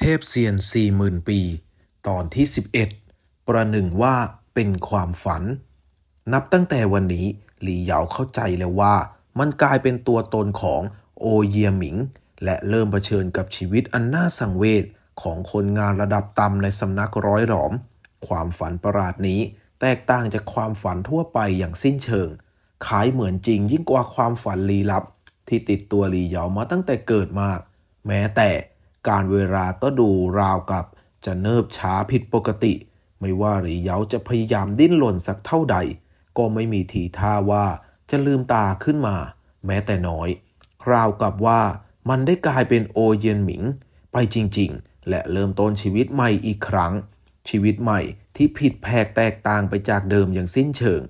เทพเซียนสี่หมื่นปี ตอนที่ 11 ประหนึ่งว่าเป็นความฝัน นับตั้งแต่วันนี้หลี่เหยาเข้าใจแล้วว่า มันกลายเป็นตัวตนของโอเยียหมิง และเริ่มเผชิญกับชีวิตอันน่าสังเวชของคนงานระดับต่ำในสำนักร้อยหลอม ความฝันประหลาดนี้ แตกต่างจากความฝันทั่วไปอย่างสิ้นเชิงขายเหมือนจริงยิ่งกว่าความฝันลี้ลับ ที่ติดตัวหลีเหยามาตั้งแต่เกิดมาก แม้แต่ การเวลาก็ดูราวกับจะเนิบช้าผิดปกติ ไม่ว่าหลีเยาจะพยายามดิ้นรนสักเท่าใด ก็ไม่มีทีท่าว่าจะลืมตาขึ้นมา แม้แต่น้อย ราวกับว่ามันได้กลายเป็นโอเยียนหมิง ไปจริงๆ และเริ่มต้นชีวิตใหม่อีกครั้ง ชีวิตใหม่ที่ผิดแผกแตกต่างไปจากเดิมอย่างสิ้นเชิง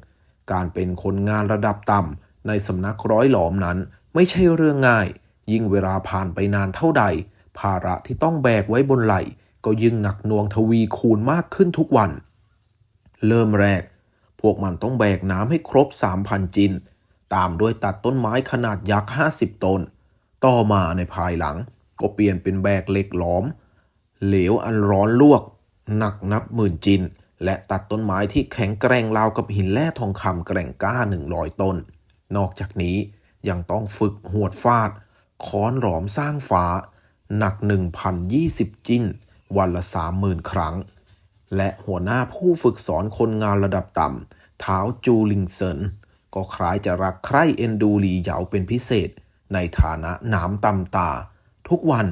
การเป็นคนงานระดับต่ำในสำนักร้อยหลอมนั้น ไม่ใช่เรื่องง่าย ยิ่งเวลาผ่านไปนานเท่าใด ภาระที่ต้องแบกไว้บนไหล่ ก็ยิ่งหนักหน่วงทวีคูณมากขึ้นทุกวัน เริ่มแรก พวกมันต้องแบกน้ำให้ครบ 3,000 จิน ตามด้วยตัดต้นไม้ขนาดยักษ์ 50 ตน ต่อมาในภายหลัง ก็เปลี่ยนเป็นแบกเหล็กหล้อม เหลวอันร้อนลวก หนักนับหมื่นจิน และตัดต้นไม้ที่แข็งแกร่งราวกับหินแร่ทองคำแกร่งกล้า 100 ต้น นอกจากนี้ยังต้องฝึกหวดฟาด ค้อนหลอมสร้างฟ้า หนัก 1,020 จิ้น วันละ 30,000 ครั้ง และหัวหน้าผู้ฝึกสอนคนงานระดับต่ำเท้าจูลิงเซินก็คล้ายจะรักใคร่เอ็นดูหลีเหยาเป็นพิเศษ ในฐานะหนามตำตา ทุกวัน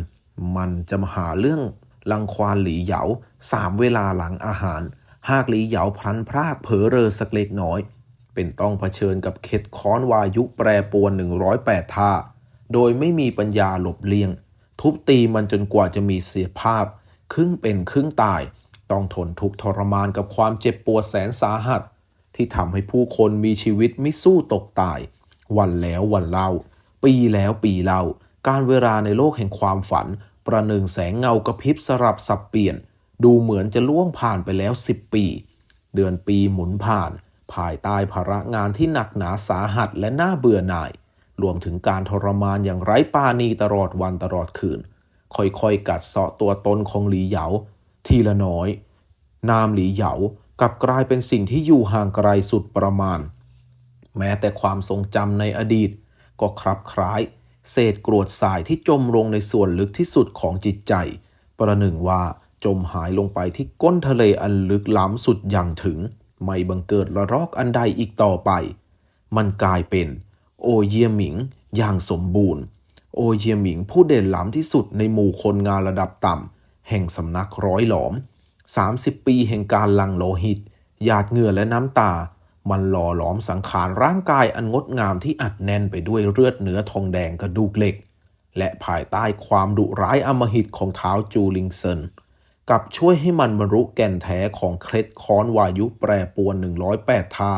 มันจะมาหาเรื่องลังควานหลีเหยาสามเวลาหลังอาหาร หากหลีเหยาพลันพรากเผลอเรอสักเล็กน้อย เป็นต้องเผชิญกับเข็ดค้อนวายุแปรปรวน108ท่า โดยไม่มีปัญญาหลบเลี่ยง ทุบตีมันจนกว่าจะมีเสียภาพ ครึ่งเป็นครึ่งตาย ต้องทนทุกทรมานกับความเจ็บปวดแสนสาหัส ที่ทำให้ผู้คนมีชีวิตไม่สู้ตกตาย วันแล้ววันเล่า ปีแล้วปีเล่า การเวลาในโลกแห่งความฝัน ประหนึ่งแสงเงากระพริบสลับสับเปลี่ยน ดูเหมือนจะล่วงผ่านไปแล้วสิบปี เดือนปีหมุนผ่าน ภายใต้ภาระงานที่หนักหนาสาหัสและน่าเบื่อหน่าย รวมถึงการทรมานอย่างไร้ปาณีตลอดวันตลอดคืน ค่อยๆ กัดเซาะตัวตนของหลีเหยา ทีละน้อย นามหลีเหยากลับกลายเป็นสิ่งที่อยู่ห่างไกลสุดประมาณ แม้แต่ความทรงจำในอดีต ก็คลับคล้าย เศษกรวดทรายที่จมลงในส่วนลึกที่สุดของจิตใจ ประหนึ่งว่าจมหายลงไปที่ก้นทะเลอันลึกล้ำสุดอย่างถึง ไม่บังเกิดระลอกอันใดอีกต่อไป มันกลายเป็น โอเยียหมิง อย่างสมบูรณ์ โอเยียหมิงผู้เด่นล้ำที่สุดในหมู่คนงานระดับต่ำแห่งสำนักร้อยหลอม 30 ปีแห่งการลังโลหิต หยาดเหงื่อและน้ำตา มันหล่อหลอมสังขารร่างกายอันงดงามที่อัดแน่นไปด้วยเลือดเนื้อทองแดงกระดูกเหล็ก และภายใต้ความดุร้ายอมหิตของเท้าจูลิงเซนกับช่วยให้มันบรรลุแก่นแท้ของเคล็ดค้อนวายุแปรปรวน108ท่า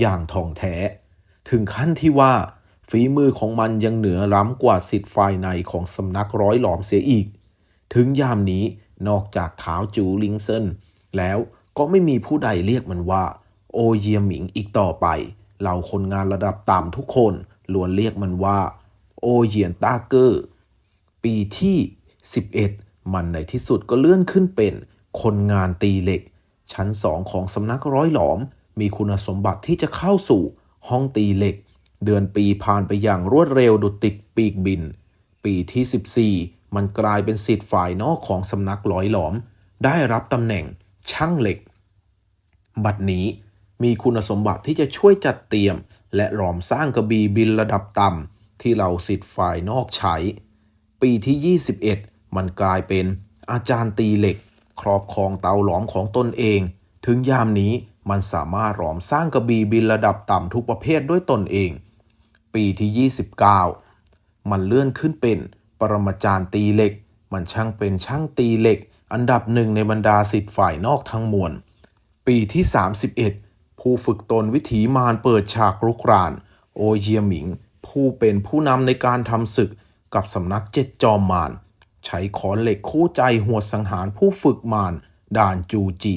อย่างทองแท้ ถึงขั้นที่ว่าฝีมือของมันยังเหนือล้ำกว่าสิทธิ์ฝ่ายในของสำนักร้อยหลอมเสียอีก ถึงยามนี้นอกจากเท้าจูลิงเซนแล้วก็ไม่มีผู้ใดเรียกมันว่า โอเยียหมิงอีกต่อไปเหล่าคนงานระดับต่ำทุกคนล้วนเรียกมันว่า โอเยียนต้าเกอร์ ปีที่ 11 มันในที่สุดก็เลื่อนขึ้นเป็น คนงานตีเหล็ก ชั้นสองของสำนักร้อยหลอม มีคุณสมบัติที่จะเข้าสู่ ห้องตีเหล็ก เดือนปีผ่านไปอย่างรวดเร็วดุจติดปีกบิน ปีที่ 14 มันกลายเป็นสิทธิ์ฝ่ายนอกของสำนักร้อยหลอม ได้รับตำแหน่งช่างเหล็ก บัดนี้มีคุณสมบัติที่จะช่วยจัดเตรียม และหลอมสร้างกระบี่บินระดับต่ำที่เราสิทธิ์ฝ่ายนอกใช้ ปีที่ 21 มันกลายเป็นอาจารย์ตีเหล็ก ครอบครองเตาหลอมของตนเอง ถึงยามนี้ มันสามารถหลอมสร้างกระบี่บินระดับต่ำทุกประเภทด้วยตนเอง ปีที่ 29 มันเลื่อนขึ้นเป็นปรมาจารย์ตีเหล็ก มันช่างเป็นช่างตีเหล็ก อันดับหนึ่งในบรรดาสิทธิ์ฝ่ายนอกทั้งมวล ปีที่ 31 ผู้ฝึกตนวิถีมารเปิดฉากรุกราน โอเยียหมิง ผู้เป็นผู้นำในการทำศึกกับสำนักเจ็ดจอมมารใช้ขอนเหล็กคู่ใจหัวสังหารผู้ฝึกมารด่านจูจี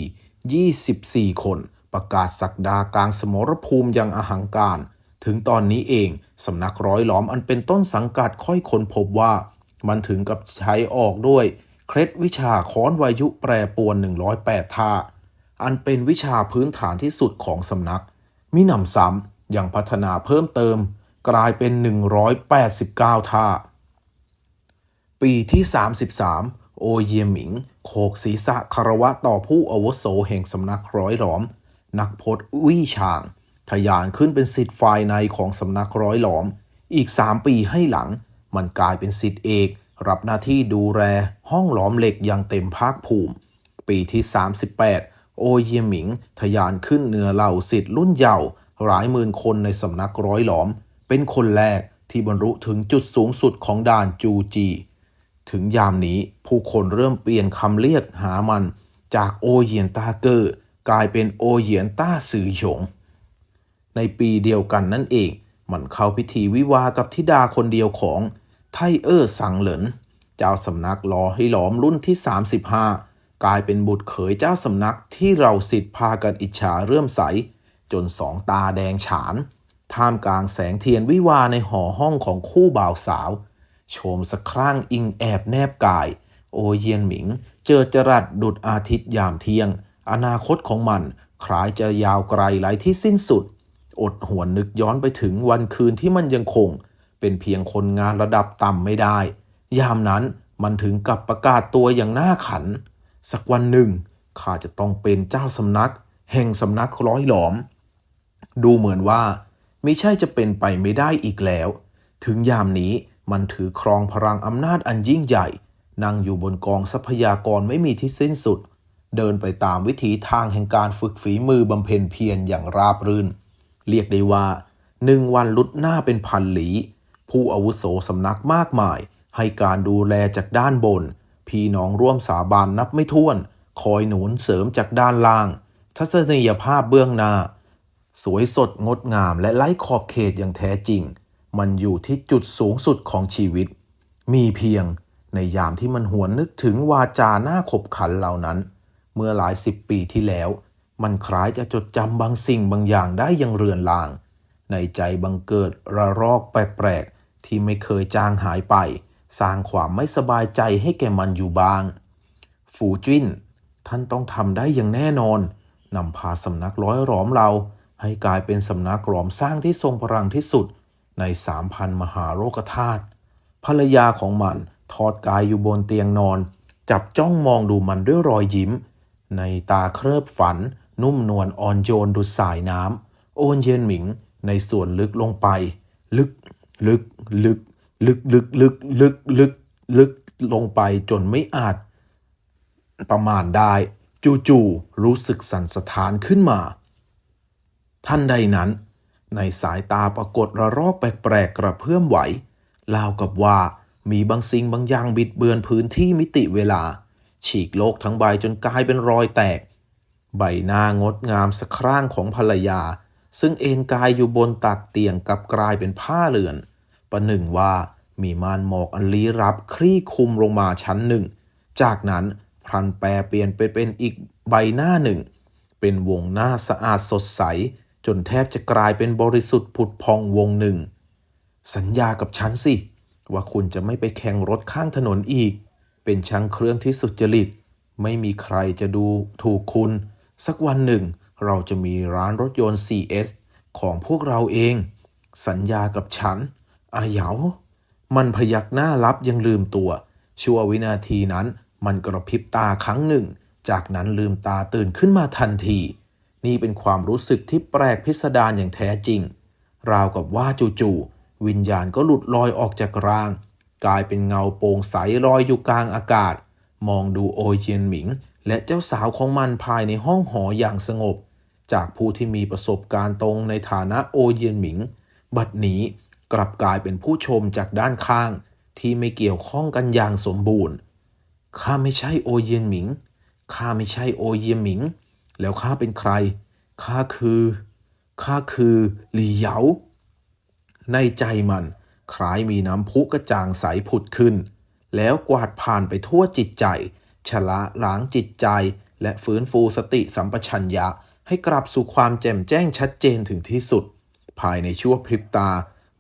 24 คน ประกาศสักดากลางสมรภูมิอย่างอหังการ ถึงตอนนี้เองสำนักร้อยหลอมอันเป็นต้นสังกัดค่อยค้นพบว่า มันถึงกับใช้ออกด้วย เคล็ดวิชาค้อนวายุแปรปรวน 108ท่า อันเป็นวิชาพื้นฐานที่สุดของสำนัก มิหนำซ้ำยังพัฒนาเพิ่มเติม กลายเป็น 189ท่า ปีที่ 33 โอเยหมิง โขกศีรษะคารวะต่อผู้อาวุโสแห่งสำนักร้อยหลอม นักพจน์วี่ชางทะยานขึ้นเป็นสิทธิ์ฝ่ายในของสำนักร้อยหลอม อีก 3 ปีให้หลัง มันกลายเป็นสิทธิ์เอก รับหน้าที่ดูแลห้องหลอมเหล็กอย่างเต็มภาคภูมิ ปีที่ 38 โอเยหมิงทะยานขึ้นเหนือเหล่าสิทธิ์รุ่นเยาว์หลายหมื่นคนในสำนักร้อยหลอม เป็นคนแรกที่บรรลุถึงจุดสูงสุดของด่านจูจี ถึงยามนี้ผู้คนเริ่มเปลี่ยนคำเรียกหามันจากโอเยียนตาเกอร์ กลายเป็นโอเหยียนต้าซือหยง ในปีเดียวกันนั่นเอง มันเข้าพิธีวิวากับธิดาคนเดียวของไทเออร์สังเหลิน เจ้าสำนักรอให้หลอมรุ่นที่ 35 กลายเป็นบุตรเขยเจ้าสำนักที่เราสิทธิ์พากันอิจฉาเรื่อมใส จนสองตาแดงฉาน ท่ามกลางแสงเทียนวิวาในหอห้องของคู่บ่าวสาวโฉมสะครั่งอิงแอบแนบกาย โอเยียนหมิง เจอจรัสดุดอาทิตย์ยามเที่ยง อนาคตของมันคล้ายจะยาวไกลไร้ที่สิ้นสุด อดหวนนึกย้อนไปถึงวันคืนที่มันยังคง เป็นเพียงคนงานระดับต่ำไม่ได้ ยามนั้นมันถึงกับประกาศตัวอย่างน่าขัน สักวันหนึ่งข้าจะต้องเป็นเจ้าสำนัก แห่งสำนักร้อยหลอม ดูเหมือนว่าไม่ใช่จะเป็นไปไม่ได้อีกแล้ว ถึงยามนี้มันถือครองพลังอำนาจอันยิ่งใหญ่ นั่งอยู่บนกองทรัพยากรไม่มีที่สิ้นสุด เดินไปตามวิถีทางแห่งการฝึกฝีมือบำเพ็ญเพียรอย่างราบรื่น เรียกได้ว่าหนึ่งวันลุดหน้าเป็นพันหลี ผู้อาวุโสสำนักมากมาย ให้การดูแลจากด้านบน พี่น้องร่วมสาบานนับไม่ถ้วน คอยหนุนเสริมจากด้านล่าง ทัศนียภาพเบื้องหน้า สวยสดงดงามและไร้ขอบเขตอย่างแท้จริง มันอยู่ที่จุดสูงสุดของชีวิต มีเพียงในยามที่มันหวนนึกถึงวาจาหน้าขบขันเหล่านั้น เมื่อหลายสิบปีที่แล้ว มันคล้ายจะจดจำบางสิ่งบางอย่างได้อยังเรือนลาง ในใจบังเกิดระรอกแปลกๆ ที่ไม่เคยจางหายไป สร้างความไม่สบายใจให้แก่มันอยู่บ้าง ฝูจิ้น ท่านต้องทำได้อย่างแน่นอนนำพาสำนักร้อยหลอมเรา ให้กลายเป็นสำนักหลอมสร้างที่ทรงพลังที่สุด ในสามพันมหาโรคธาตุภรรยาของมันทอดกายอยู่บนเตียงนอน จับจ้องมองดูมันด้วยรอยยิ้ม ในตาเคลิบฝัน นุ่มนวลอ่อนโยนดุจสายน้ำโอนเย็นหมิง ในส่วนลึกลงไป ลึก ลึก ลึก ลึก ลึก ลึก ลึก ลึก ลึก ลงไปจนไม่อาจ ประมาณได้ จู่ๆรู้สึกสั่นสะท้านขึ้นมา ท่านใดนั้น ในสายตาปรากฏระรอกแปลกๆกระเพื่อมไหวราวกับว่ามีบางสิ่งบางอย่างบิดเบือนพื้นที่มิติเวลา ฉีกโลกทั้งใบจนกลายเป็นรอยแตก ใบหน้างดงามสะคร่างของภรรยา ซึ่งเอนกายอยู่บนตักเตียงกับกลายเป็นผ้าเรือน ประหนึ่งว่ามีมานหมอกอันลี้รับคลี่คุมลงมาชั้นหนึ่ง จากนั้นพลันแปรเปลี่ยนไปเป็นอีกใบหน้าหนึ่ง เป็นวงหน้าสะอาดสดใส จนแทบจะกลายเป็นบริสุทธิ์ผุดพองวงหนึ่ง สัญญากับฉันสิ ว่าคุณจะไม่ไปแข่งรถข้างถนนอีก เป็นช่างเครื่องที่สุจริต ไม่มีใครจะดูถูกคุณ สักวันหนึ่ง เราจะมีร้านรถยนต์ CS ของพวกเราเอง สัญญากับฉัน อาเหยา มันพยักหน้ารับยังลืมตัว ชั่ววินาทีนั้น มันกระพริบตาครั้งหนึ่ง จากนั้นลืมตาตื่นขึ้นมาทันที นี่เป็นความรู้สึกที่แปลกพิสดารอย่างแท้จริง ราวกับว่าจู่ๆวิญญาณก็หลุดลอยออกจากร่าง กลายเป็นเงาโปร่งใสลอยอยู่กลางอากาศ มองดูโอเจียนหมิง และเจ้าสาวของมันภายในห้องหออย่างสงบ จากผู้ที่มีประสบการณ์ตรงในฐานะโอเยียนหมิง บัดนี้กลับกลายเป็นผู้ชมจากด้านข้าง ที่ไม่เกี่ยวข้องกันอย่างสมบูรณ์ข้าไม่ใช่โอเยียนหมิงข้าไม่ใช่โอเยียนหมิง แล้วข้าเป็นใครข้าคือข้าคือหลี่เหยาในใจมัน คล้ายมีน้ำพุกระจ่างใสผุดขึ้น แล้วกวาดผ่านไปทั่วจิตใจ ชละล้างจิตใจ และฟื้นฟูสติสัมปชัญญะ ให้กลับสู่ความแจ่มแจ้งชัดเจนถึงที่สุด ภายในชั่วพริบตา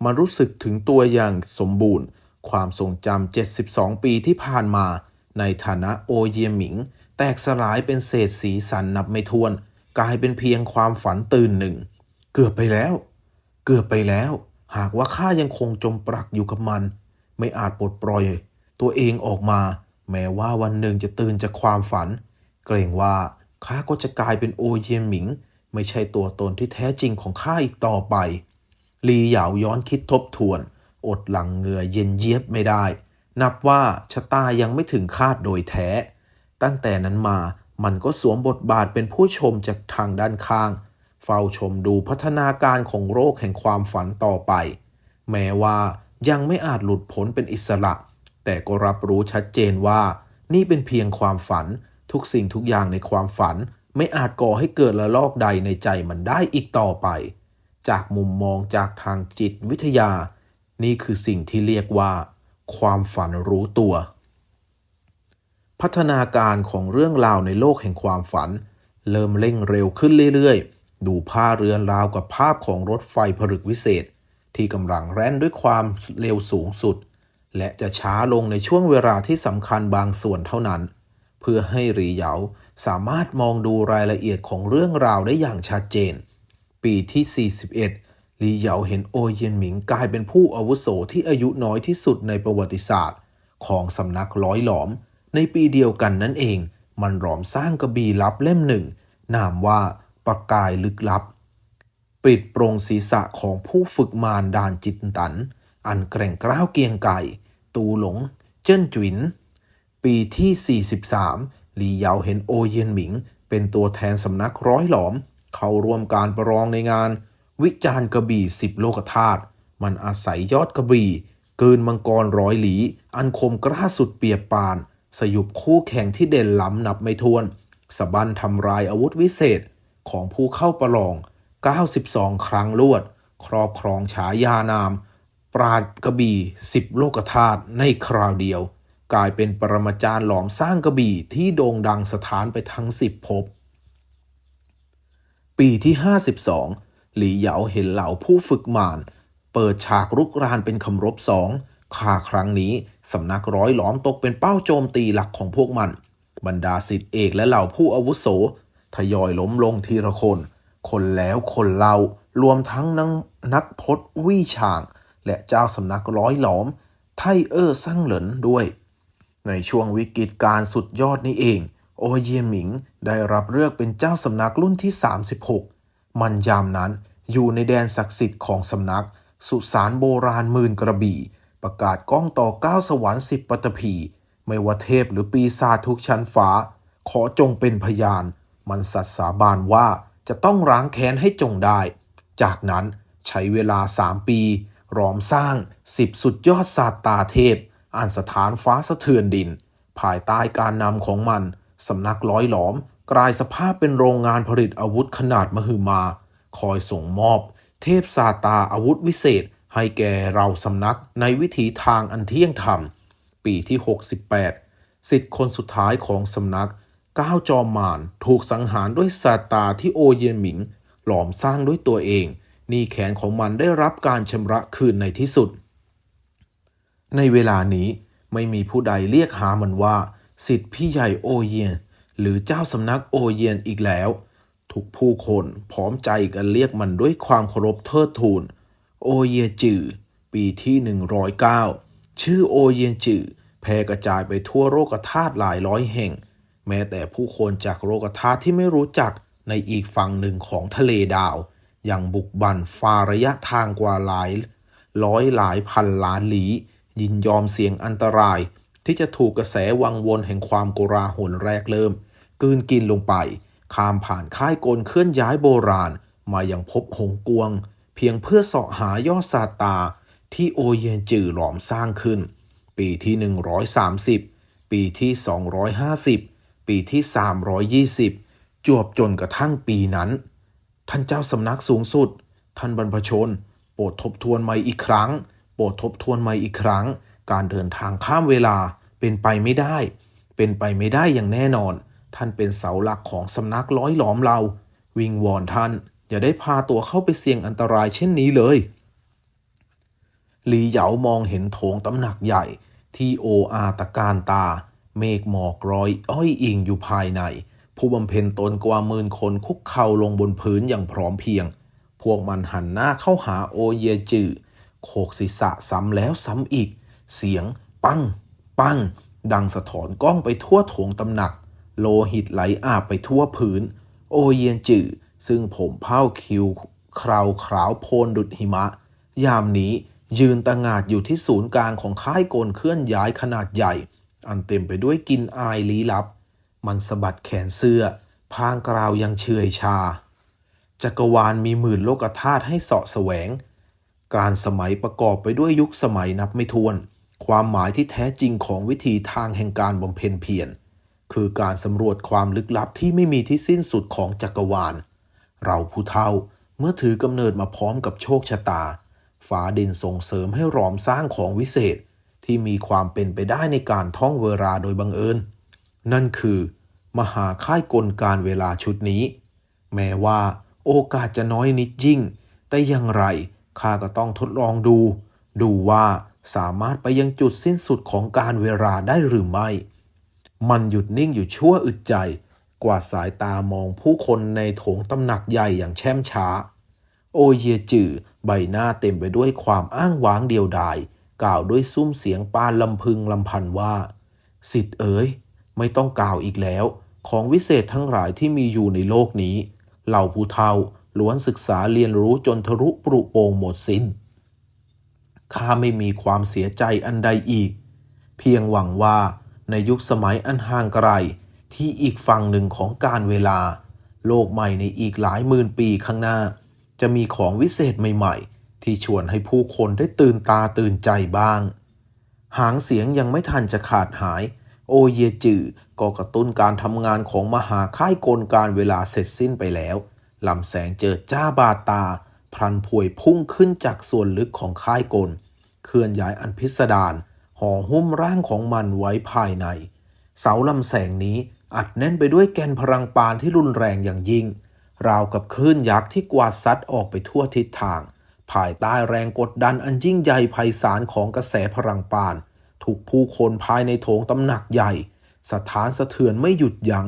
มันรู้สึกถึงตัวอย่างสมบูรณ์ ความทรงจำ 72 ปีที่ผ่านมา ในฐานะโอเยียหมิง แตกสลายเป็นเศษสีสันนับไม่ถ้วน กลายเป็นเพียงความฝันตื่นหนึ่ง เกือบไปแล้ว เกือบไปแล้ว หากว่าข้ายังคงจมปลักอยู่กับมัน ไม่อาจปลดปล่อย ตัวเองออกมา แม้ว่าวันหนึ่งจะตื่นจากความฝัน เกรงว่าข้าก็จะกลายเป็นโอเยียนหมิง ไม่ใช่ตัวตนที่แท้จริงของข้าอีกต่อไป ลีเหยาย้อนคิดทบทวน อดหลังเหงื่อเย็นเยียบไม่ได้ นับว่าชะตายังไม่ถึงคาดโดยแท้ ตั้งแต่นั้นมามันก็สวมบทบาทเป็นผู้ชมจากทางด้านข้าง เฝ้าชมดูพัฒนาการของโรคแห่งความฝันต่อไป แม้ว่ายังไม่อาจหลุดพ้นเป็นอิสระ แต่ก็รับรู้ชัดเจนว่า นี่เป็นเพียงความฝันทุกสิ่งทุกอย่างในความฝันไม่อาจก่อให้เกิดละลอกใดในใจมันได้อีกต่อไป จากมุมมองจากทางจิตวิทยา นี่คือสิ่งที่เรียกว่า ความฝันรู้ตัว พัฒนาการของเรื่องราวในโลกแห่งความฝัน เริ่มเร่งเร็วขึ้นเรื่อยๆ ดูผ้าเรือนราวกับภาพของรถไฟผลึกวิเศษ ที่กำลังแล่นด้วยความเร็วสูงสุด และจะช้าลงในช่วงเวลาที่สำคัญบางส่วนเท่านั้น เพื่อให้หรีเหยาสามารถมองดูรายละเอียดของเรื่องราวได้อย่างชัดเจน ปีที่ 41 ลีเหยาเห็นโอเยียนหมิงกลายเป็นผู้อาวุโสที่อายุน้อยที่สุดในประวัติศาสตร์ ของสำนักร้อยหลอม ในปีเดียวกันนั่นเอง มันหลอมสร้างกระบี่ลับเล่มหนึ่ง นามว่า ประกายลึกลับ ปิดโปรงศีรษะของผู้ฝึกมารดานจิตตัน อันแกร่งกล้าวเกียงไก่ ตูหลง เจิ้นจุนปีที่ 43 หลีเยาเห็นโอเยียนหมิง เป็นตัวแทนสำนักร้อยหลอม เข้าร่วมการประลองในงาน วิจารณ์กระบี่สิบโลกธาตุมันอาศัยยอดกระบี่เกินมังกรร้อยหลี อันคมกล้าสุดเปียบปาน สยุบคู่แข่งที่เด่นล้ำนับไม่ถ้วนสะบันทำลายอาวุธวิเศษ ของผู้เข้าประลอง 92 ครั้งลวด ครอบครองฉายานาม ปราดกระบี่สิบโลกธาตุในคราวเดียว กลายเป็นปรมาจารย์หลอมสร้างกระบี่ที่โด่งดังสถานไปทั้งสิบภพปีที่ 52 หลีเหยาเห็นเหล่าผู้ฝึกมารเปิดฉากรุกรานเป็นคำรบสองข่าครั้งนี้สำนักร้อยหลอมตกเป็นเป้าโจมตีหลักของพวกมัน บรรดาสิทธิเอกและเหล่าผู้อาวุโส ทยอยล้มลงทีละคน คนแล้วคนเล่ารวมทั้งนักนักพจน์วี่ฉาง และเจ้าสำนักร้อยหลอม ไทเออร์ซั่งเหลินด้วย ในช่วงวิกฤตการ์สุดยอดนี้เอง โอเยียนหมิงได้รับเลือกเป็นเจ้าสำนักรุ่นที่ 36 มันยามนั้นอยู่ในแดนศักดิ์สิทธิ์ของสำนัก สุสานโบราณหมื่นกระบี่ ประกาศก้องต่อเก้าสวรรค์สิบปตภีไม่ว่าเทพหรือปีศาจทุกชั้นฟ้า ขอจงเป็นพยาน มันสัตย์สาบานว่าจะต้องร้างแค้นให้จงได้ จากนั้นใช้เวลาสามปีรอมสร้างสิบสุดยอดศาสตาเทพอันสถานฟ้าสะเทือนดิน ภายใต้การนำของมันสำนักร้อยหลอม กลายสภาพเป็นโรงงานผลิตอาวุธขนาดมหึมา คอยส่งมอบ เทพซาตาอาวุธวิเศษ ให้แก่เราสำนักในวิถีทางอันเที่ยงธรรม ปีที่ 68 สิทธิ์คนสุดท้ายของสำนัก ก้าวจอมมารถูกสังหารด้วยซาตาที่โอเยียนหมิงหลอมสร้างด้วยตัวเองนี่แขนของมันได้รับการชำระคืนในที่สุด ในเวลานี้ไม่มีผู้ใดเรียกหามันว่า สิทธิพี่ใหญ่โอเยียน หรือเจ้าสำนักโอเยียนอีกแล้ว ทุกผู้คนพร้อมใจกันเรียกมันด้วยความเคารพเทิดทูน โอเยจือปีที่ 109 ชื่อโอเยียนจือแพร่กระจายไปทั่วโลกธาตุหลายร้อยแห่ง แม้แต่ผู้คนจากโลกธาตุที่ไม่รู้จักในอีกฝั่งหนึ่งของทะเลดาวยังบุกบั่นฝ่าระยะทางกว่าหลาย ร้อยหลายพันล้านลี้ ยินยอมเสี่ยงอันตราย ที่จะถูกกระแสวังวนแห่งความโกราหลแรกเริ่มกืนกินลงไป ข้ามผ่านค่ายกลเคลื่อนย้ายโบราณ มายังพบหงกวง เพียงเพื่อเสาะหายอดซาตา ที่โอเยนจือหลอมสร้างขึ้น ปีที่ 130 ปีที่ 250 ปีที่ 320 จวบจนกระทั่งปีนั้น ท่านเจ้าสำนักสูงสุด ท่านบรรพชน โปรดทบทวนใหม่อีกครั้ง โปรดทบทวนใหม่อีกครั้ง การเดินทางข้ามเวลาเป็นไปไม่ได้ เป็นไปไม่ได้อย่างแน่นอน ท่านเป็นเสาหลักของสำนักร้อยหลอมเรา วิงวอนท่าน อย่าได้พาตัวเข้าไปเสี่ยงอันตรายเช่นนี้เลยหลีเหยามองเห็นโถงตำหนักใหญ่ที่โออาตะการตา เมฆหมอกรอยอ้อยอิงอยู่ภายใน ผู้บำเพ็ญตนกว่าหมื่นคนคุกเข่าลงบนพื้นอย่างพร้อมเพียง พวกมันหันหน้าเข้าหาโอเยจือโขกศีรษะซ้ำแล้วซ้ำอีก เสียง ปัง ปัง ดังสะท้อนกล้องไปทั่วโถงตำหนัก โลหิตไหลอาบไปทั่วพื้น โอเยนจือซึ่งผมเผ้าคิวคราวขาวโพนดุดหิมะ ยามนี้ยืนตะงาดอยู่ที่ศูนย์กลางของค่ายโกลเคลื่อนย้ายขนาดใหญ่ อันเต็มไปด้วยกลินอายลี้ลับ มันสะบัดแขนเสื้อ พางกราวยังเฉอยชา จักรวาลมีหมื่นโลกธาตุให้เสาะแสวง การสมัยประกอบไปด้วยยุคสมัยนับไม่ถ้วน ความหมายที่แท้จริงของวิธีทางแห่งการบำเพ็ญเพียรคือการสำรวจความลึกลับที่ไม่มีที่สิ้นสุดของจักรวาล เราผู้เฒ่าเมื่อถือกำเนิดมาพร้อมกับโชคชะตา ฟ้าดินส่งเสริมให้รอมสร้างของวิเศษ ที่มีความเป็นไปได้ในการท่องเวลาโดยบังเอิญ นั่นคือ มหาค่ายกลการเวลาชุดนี้ แม้ว่าโอกาสจะน้อยนิดยิ่ง แต่อย่างไรข้าก็ต้องทดลองดู ดูว่าสามารถไปยังจุดสิ้นสุดของการเวลาได้หรือไม่ มันหยุดนิ่งอยู่ชั่วอึดใจ กว่าดสายตามองผู้คนในโถงตำหนักใหญ่อย่างแช่มช้า โอเยจือใบหน้าเต็มไปด้วยความอ้างว้างเดียวดาย กล่าวด้วยซุ้มเสียงปานลำพึงลำพันว่า สิทธิ์เอ๋ย ไม่ต้องกล่าวอีกแล้ว ของวิเศษทั้งหลายที่มีอยู่ในโลกนี้ เหล่าผู้เฒ่าล้วนศึกษาเรียนรู้จนทะลุปรุโปรงหมดสิน้น ข้าไม่มีความเสียใจอันใดอีก เพียงหวังว่าในยุคสมัยอันห่างไกล ที่อีกฝั่งหนึ่งของการเวลา โลกใหม่ในอีกหลายหมื่นปีข้างหน้า จะมีของวิเศษใหม่ๆ ที่ชวนให้ผู้คนได้ตื่นตาตื่นใจบ้าง หางเสียงยังไม่ทันจะขาดหาย โอเยจือก็กระตุ้นการทำงานของมหาค่ายกลการเวลาเสร็จสิ้นไปแล้วลำแสงเจิดจ้าบาดตา พลันพวยพุ่งขึ้นจากส่วนลึกของค่ายกล เคลื่อนย้ายอันพิสดารห่อหุ้มร่างของมันไว้ภายใน เสาลำแสงนี้อัดแน่นไปด้วยแกนพลังปานที่รุนแรงอย่างยิ่ง ราวกับคลื่นยักษ์ที่กวาดซัดออกไปทั่วทิศทาง ภายใต้แรงกดดันอันยิ่งใหญ่ไพศาลของกระแสพลังปาน ถูกผู้คนภายในโถงตำหนักใหญ่ สถานสะเทือนไม่หยุดยัง้ง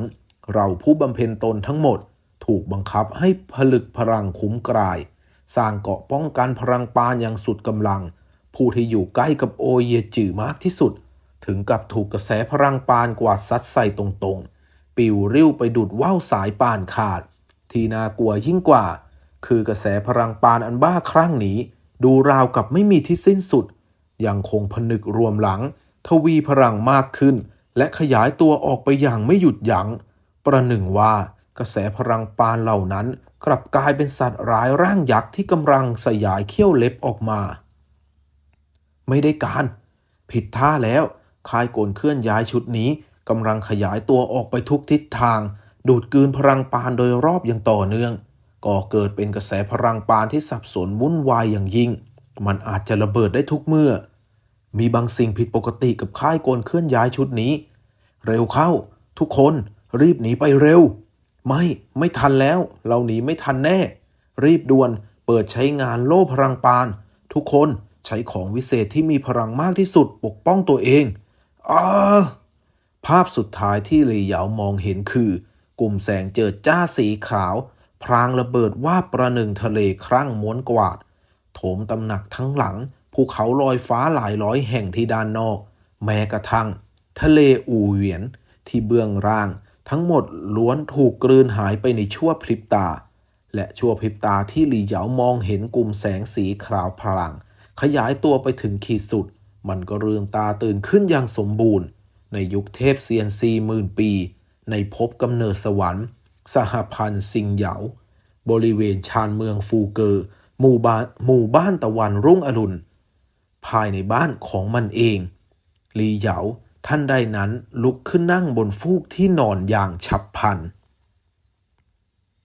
เราผู้บำเพ็ญตนทั้งหมด ถูกบังคับให้ผลึกพลังคุ้มกลาย สร้างเกาะป้องกันพลังปานอย่างสุดกำลัง ผู้ที่อยู่ใกล้กับโอเยจือมากที่สุด ถึงกับถูกกระแสพลังปานกวาดซัดใส่ตรงๆ ปิวริ้วไปดุดว่าวสายปานขาด ที่น่ากลัวยิ่งกว่า คือกระแสพลังปานอันบ้าคลั่งนี้ ดูราวกับไม่มีที่สิ้นสุด ยังคงผนึกรวมหลัง ทวีพลังมากขึ้น และขยายตัวออกไปอย่างไม่หยุดยัง้ง ประหนึ่งว่ากระแสพลังปานเหล่านั้น กลับกลายเป็นสัตว์ร้ายร่างยักษ์ที่กำลังสยายเขี้ยวเล็บออกมา ไม่ได้การ ผิดท่าแล้วค่ายโกลเคลื่อนย้ายชุดนี้กำลังขยายตัวออกไปทุกทิศทาง ดูดกลืนพลังปานโดยรอบอย่างต่อเนื่อง ก่อเกิดเป็นกระแสพลังปานที่สับสนวุ่นวายอย่างยิ่ง มันอาจจะระเบิดได้ทุกเมื่อ มีบางสิ่งผิดปกติกับค่ายกลเคลื่อนย้ายชุดนี้ เร็วเข้า ทุกคนรีบหนีไปเร็ว ไม่ไม่ทันแล้ว เราหนีไม่ทันแน่ รีบด่วนเปิดใช้งานโล่พลังปาน ทุกคนใช้ของวิเศษที่มีพลังมากที่สุดปกป้องตัวเองอาภาพสุดท้ายที่เหลีเหยามองเห็นคือ กลุ่มแสงเจิดจ้าสีขาว พรางระเบิดว่าประหนึ่งทะเลครั่งม้วนกวาด โถมตำหนักทั้งหลัง ภูเขาลอยฟ้าหลายร้อยแห่งที่ด้านนอก แม้กระทั่ง ทะเลอู่เหวียนที่เบื้องล่าง ทั้งหมดล้วนถูกกลืนหายไปในชั่วพริบตา และชั่วพริบตาที่หลีเหยามองเห็นกลุ่มแสงสีขาวพลาง ขยายตัวไปถึงขีดสุด มันก็เรืองตาตื่นขึ้นอย่างสมบูรณ์ ในยุคเทพเซียนซีหมื่นปี ในภพกำเนิดสวรรค์ สหพันธ์ซิงเหยา บริเวณชานเมืองฟูเกอร์หมู่บ้านหมู่บ้านตะวันรุ่งอรุณ ภายในบ้านของมันเองลีเหยาท่านใดนั้นลุกขึ้นนั่งบนฟูกที่นอนอย่างฉับพลัน